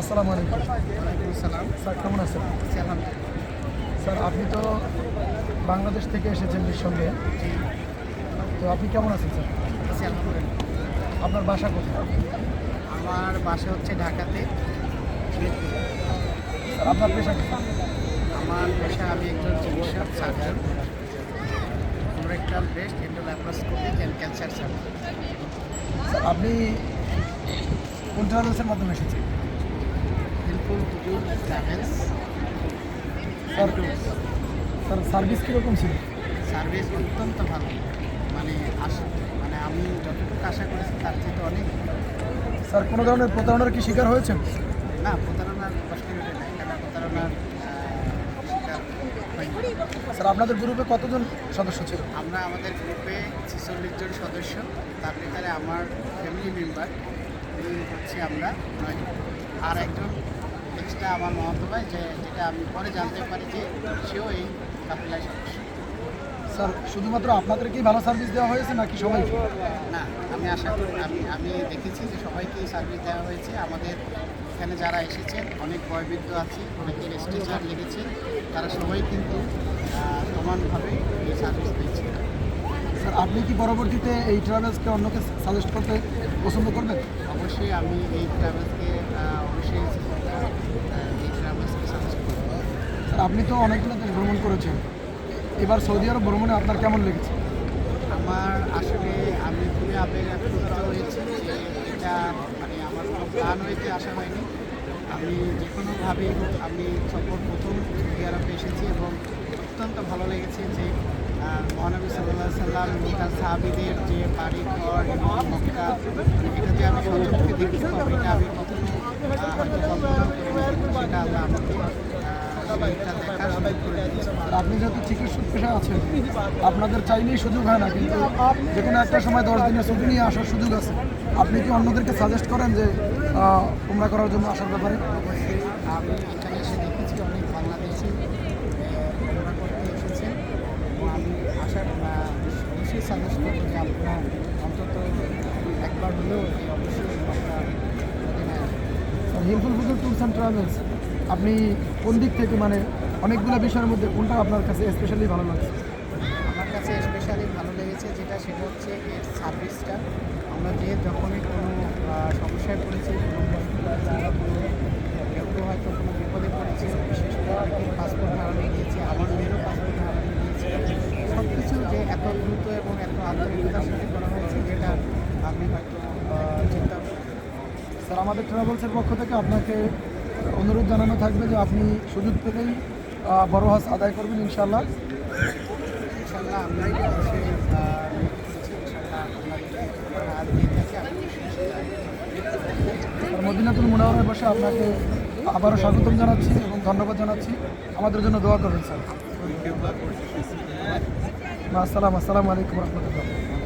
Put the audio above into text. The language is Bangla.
আসসালামু আলাইকুম। ওয়ালাইকুম আসসালাম। স্যার কেমন আছেন? স্যার আপনি তো বাংলাদেশ থেকে এসেছেন নিঃসন্দেহে তো আপনি কেমন আছেন স্যার? আপনার বাসা কোথায়? আমার বাসা হচ্ছে ঢাকাতে। আপনার পেশা আমার পেশা আমি একজন চিকিৎসক surgeon. Colorectal breast endolaparoscopic and cancer surgeon. আপনি কোন ট্রাভেলসের মাধ্যমে এসেছেন? হেল্পফুল টুকুর ট্রাভেলস স্যার স্যার সার্ভিস কীরকম ছিল? সার্ভিস অত্যন্ত ভালো। মানে আশা মানে আমি যতটুকু আশা করেছি তার থেকে অনেক। স্যার কোনো ধরনের প্রতারণার কি শিকার হয়েছেন? না প্রতারণার পসিবিলিটি নাই কেন প্রতারণার শিকার স্যার আপনাদের গ্রুপে কতজন সদস্য ছিল? আমরা আমাদের গ্রুপে ছেচল্লিশ জন সদস্য। তার ভিতরে আমার ফ্যামিলি মেম্বার হচ্ছে আমরা আর একজন এক্সট্রা আমার মহন্ত ভাই যে যেটা আমি পরে জানতে পারি যে সেও এই সদস্য স্যার শুধুমাত্র আপনাদেরকেই ভালো সার্ভিস দেওয়া হয়েছে নাকি সবাইকে? না আমি আশা করি আমি আমি দেখেছি যে সবাইকেই সার্ভিস দেওয়া হয়েছে। আমাদের এখানে যারা এসেছেন অনেক বয়বৃদ্ধ আছে অনেকের স্ট্রেচার লেগেছে তারা সবাই কিন্তু সমানভাবে এই সার্ভিস পেয়েছে স্যার আপনি কি পরবর্তীতে এই ট্রাভেলসকে অন্যকে সাজেস্ট করতে পছন্দ করবেন? অবশ্যই আমি এই ট্রাভেলসকে অবশ্যই আহ, এই ট্রাভেলসকে সাজেস্ট করব স্যার আপনি তো অনেকগুলো দেশ ভ্রমণ করেছেন। এবার সৌদি আরব ভ্রমণে আপনার কেমন লেগেছে? আমার আসলে আমি খুবই আবেগ হয়েছি এটা মানে আমার কোনো প্ল্যান হইতে আসা হয়নি। আমি যে কোনোভাবেই হোক, আমি সফর প্রথম সৌদি আরবে এসেছি এবং অত্যন্ত ভালো লেগেছে যে মহানবী সাল্লাহ সাল্লাম এবং তার সাহাবিদের যে বাড়ি ঘর এবং মক্কা, এটা যে আমি সচক্ষে দেখতে পাবো, এটা আমি কখনো সেটা আমাকে আপনি যেহেতু চিকিৎসক পেশা আছেন, আপনাদের চাইলেই সুযোগ হয় না, কিন্তু যে কোনো একটা সময় দশ দিনের ছুটি নিয়ে আসার সুযোগ আছে। আপনি কি অন্যদেরকে সাজেস্ট করেন যে তোমরা করার জন্য আসার ব্যাপারে? আমি আসার সাজেস্ট করব যে আপনারা অন্তত একবার হলেও এই অবশ্যই আপনারা মদিনায় আসবেন। হেল্পফুল ফুজুর ট্যুরস অ্যান্ড ট্রাভেলস, আপনি কোন দিক থেকে মানে অনেকগুলো বিষয়ের মধ্যে কোনটা আপনার কাছে স্পেশালি ভালো লাগছে? আমার কাছে স্পেশালি ভালো লেগেছে যেটা, সেটা হচ্ছে এর সার্ভিসটা আমরা যে যখনই কোনো সমস্যায় পড়েছি, কোনো কেউ হয়তো কোনো বিপদে পড়েছে, বিশেষ করে পাসপোর্ট হারানো গিয়েছে আমার মেয়েরও পাসপোর্ট হারানো গিয়েছে সব কিছু যে এত দ্রুত এবং এত আন্তরিকতার সাথে করা হয়েছে, যেটা আমি হয়তো স্যার আমাদের ট্রাভেলসের পক্ষ থেকে আপনাকে অনুরোধ জানানো থাকবে যে আপনি সুযোগ পেলেই বড় হাস আদায় করবেন ইনশাল্লাহ মদিনাতুল মুনাওয়ারায় বসে আপনাকে আবারও স্বাগতম জানাচ্ছি এবং ধন্যবাদ জানাচ্ছি। আমাদের জন্য দোয়া করবেন স্যার। আসসালাম আসসালামু আলাইকুম রহমতুল্লাহ।